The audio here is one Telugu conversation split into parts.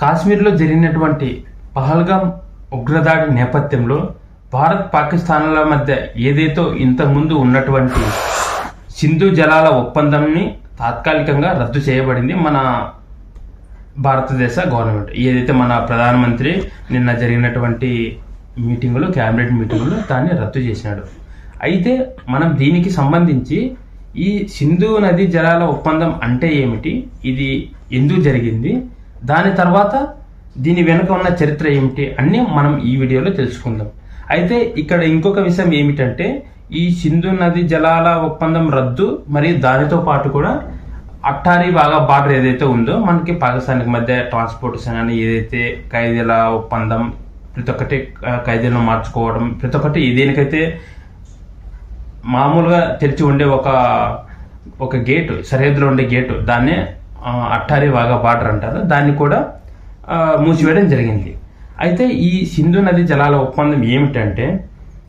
కాశ్మీర్లో జరిగినటువంటి పహల్గాం ఉగ్రదాడి నేపథ్యంలో భారత్ పాకిస్తాన్ల మధ్య ఏదైతే ఇంతకుముందు ఉన్నటువంటి సింధు జలాల ఒప్పందంని తాత్కాలికంగా రద్దు చేయబడింది మన భారతదేశ గవర్నమెంట్. ఏదైతే మన ప్రధానమంత్రి నిన్న జరిగినటువంటి మీటింగులు క్యాబినెట్ మీటింగులు దాన్ని రద్దు చేసినాడు. అయితే మనం దీనికి సంబంధించి ఈ సింధు నది జలాల ఒప్పందం అంటే ఏమిటి? ఇది ఎందుకు జరిగింది? దాని తర్వాత దీని వెనుక ఉన్న చరిత్ర ఏమిటి అన్నీ మనం ఈ వీడియోలో తెలుసుకుందాం. అయితే ఇక్కడ ఇంకొక విషయం ఏమిటంటే ఈ సింధు నది జలాల ఒప్పందం రద్దు మరియు దానితో పాటు కూడా అట్టారీ బాగా బార్డర్ ఏదైతే ఉందో మనకి పాకిస్తాన్కి మధ్య ట్రాన్స్పోర్టేషన్ అని ఏదైతే ఖైదీల ఒప్పందం ప్రతి ఒక్కటి ఖైదీలను మార్చుకోవడం ప్రతి ఒక్కటి దేనికైతే మామూలుగా తెరిచి ఉండే ఒక ఒక గేటు సరిహద్దులో ఉండే గేటు దాన్నే అట్టారి వాగా బార్డర్ అంటారు. దాన్ని కూడా మూసివేయడం జరిగింది. అయితే ఈ సింధు నది జలాల ఒప్పందం ఏమిటంటే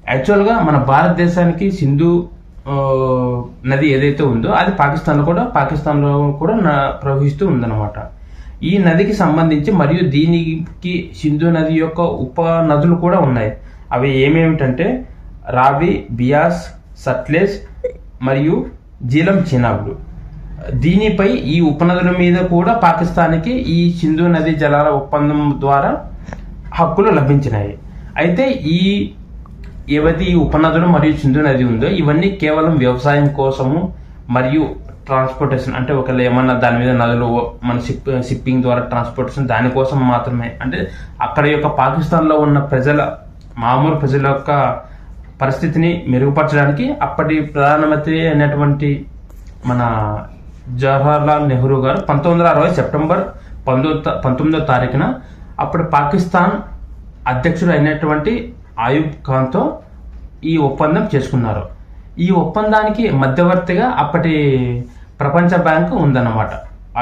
యాక్చువల్గా మన భారతదేశానికి సింధు నది ఏదైతే ఉందో అది పాకిస్తాన్లో కూడా పాకిస్తాన్లో కూడా న- ప్రవహిస్తూ ఉందన్నమాట. ఈ నదికి సంబంధించి మరియు దీనికి సింధు నది యొక్క ఉప నదులు కూడా ఉన్నాయి. అవి ఏమేమిటంటే రావి బియాస్ సట్లేజ్ మరియు జీలం చినాబ్లు. దీనిపై ఈ ఉపనదుల మీద కూడా పాకిస్తాన్కి ఈ సింధు నది జలాల ఒప్పందం ద్వారా హక్కులు లభించినాయి. అయితే ఈ ఏవైతే ఈ ఉపనదులు మరియు సింధు నది ఉందో ఇవన్నీ కేవలం వ్యవసాయం కోసము మరియు ట్రాన్స్పోర్టేషన్ అంటే ఒకవేళ ఏమన్నా దాని మీద నదులు మన షిప్ షిప్పింగ్ ద్వారా ట్రాన్స్పోర్టేషన్ దానికోసం మాత్రమే. అంటే అక్కడ యొక్క పాకిస్తాన్లో ఉన్న ప్రజల మామూలు ప్రజల యొక్క పరిస్థితిని మెరుగుపరచడానికి అప్పటి ప్రధానమంత్రి అయినటువంటి మన జవహర్లాల్ నెహ్రూ గారు పంతొమ్మిది వందల అరవై సెప్టెంబర్ పంతొమ్మిది పంతొమ్మిదో తారీఖున అప్పుడు పాకిస్తాన్ అధ్యక్షుడు అయినటువంటి ఆయుబ్ ఖాన్తో ఈ ఒప్పందం చేసుకున్నారు. ఈ ఒప్పందానికి మధ్యవర్తిగా అప్పటి ప్రపంచ బ్యాంకు ఉందన్నమాట.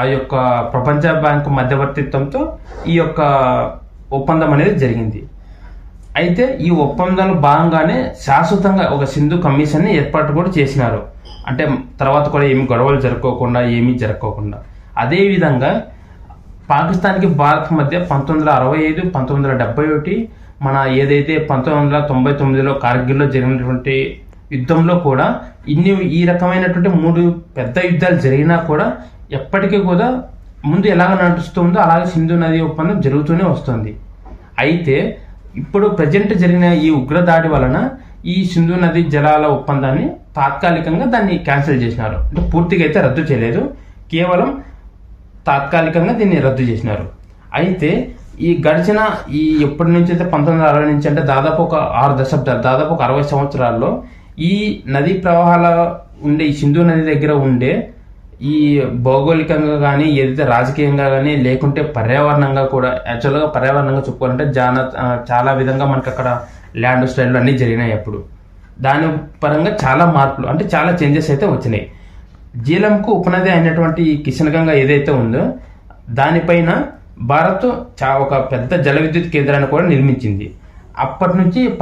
ఆ యొక్క ప్రపంచ బ్యాంకు మధ్యవర్తిత్వంతో ఈ యొక్క ఒప్పందం అనేది జరిగింది. అయితే ఈ ఒప్పందంలో భాగంగానే శాశ్వతంగా ఒక సింధు కమిషన్ని ఏర్పాటు కూడా చేసినారు. అంటే తర్వాత కూడా ఏమి గొడవలు జరుపుకోకుండా ఏమీ జరుపుకోకుండా. అదేవిధంగా పాకిస్తాన్కి భారత్ మధ్య పంతొమ్మిది వందల అరవై ఐదు పంతొమ్మిది వందల డెబ్బై ఒకటి మన ఏదైతే పంతొమ్మిది వందల తొంభై తొమ్మిదిలో కార్గిల్లో జరిగినటువంటి యుద్ధంలో కూడా ఇన్ని ఈ రకమైనటువంటి మూడు పెద్ద యుద్ధాలు జరిగినా కూడా ఎప్పటికీ కూడా ముందు ఎలాగ నడుస్తుందో అలాగే సింధు నది ఒప్పందం జరుగుతూనే వస్తుంది. అయితే ఇప్పుడు ప్రజెంట్ జరిగిన ఈ ఉగ్రదాడి వలన ఈ సింధు నది జలాల ఒప్పందాన్ని తాత్కాలికంగా దాన్ని క్యాన్సిల్ చేసినారు. అంటే పూర్తిగా అయితే రద్దు చేయలేదు. కేవలం తాత్కాలికంగా దీన్ని రద్దు చేసినారు. అయితే ఈ గడిచిన ఈ ఎప్పటి నుంచి అయితే పంతొమ్మిది వందల అరవై నుంచి అంటే దాదాపు ఒక ఆరు దశాబ్దాలు దాదాపు ఒక అరవై సంవత్సరాల్లో ఈ నదీ ప్రవాహాల ఉండే ఈ సింధు నది దగ్గర ఉండే ఈ భౌగోళికంగా కానీ ఏదైతే రాజకీయంగా కానీ లేకుంటే పర్యావరణంగా కూడా యాక్చువల్గా పర్యావరణంగా చెప్పుకోవాలంటే జాన చాలా విధంగా మనకు అక్కడ ల్యాండ్ స్టైల్ అన్నీ జరిగినాయి అప్పుడు. దాని పరంగా చాలా మార్పులు అంటే చాలా చేంజెస్ అయితే వచ్చినాయి. జీలంకు ఉపనది అయినటువంటి కిషన్ గంగ ఏదైతే ఉందో దానిపైన భారత్ చా ఒక పెద్ద జల విద్యుత్ కేంద్రాన్ని కూడా నిర్మించింది. అప్పటి నుంచి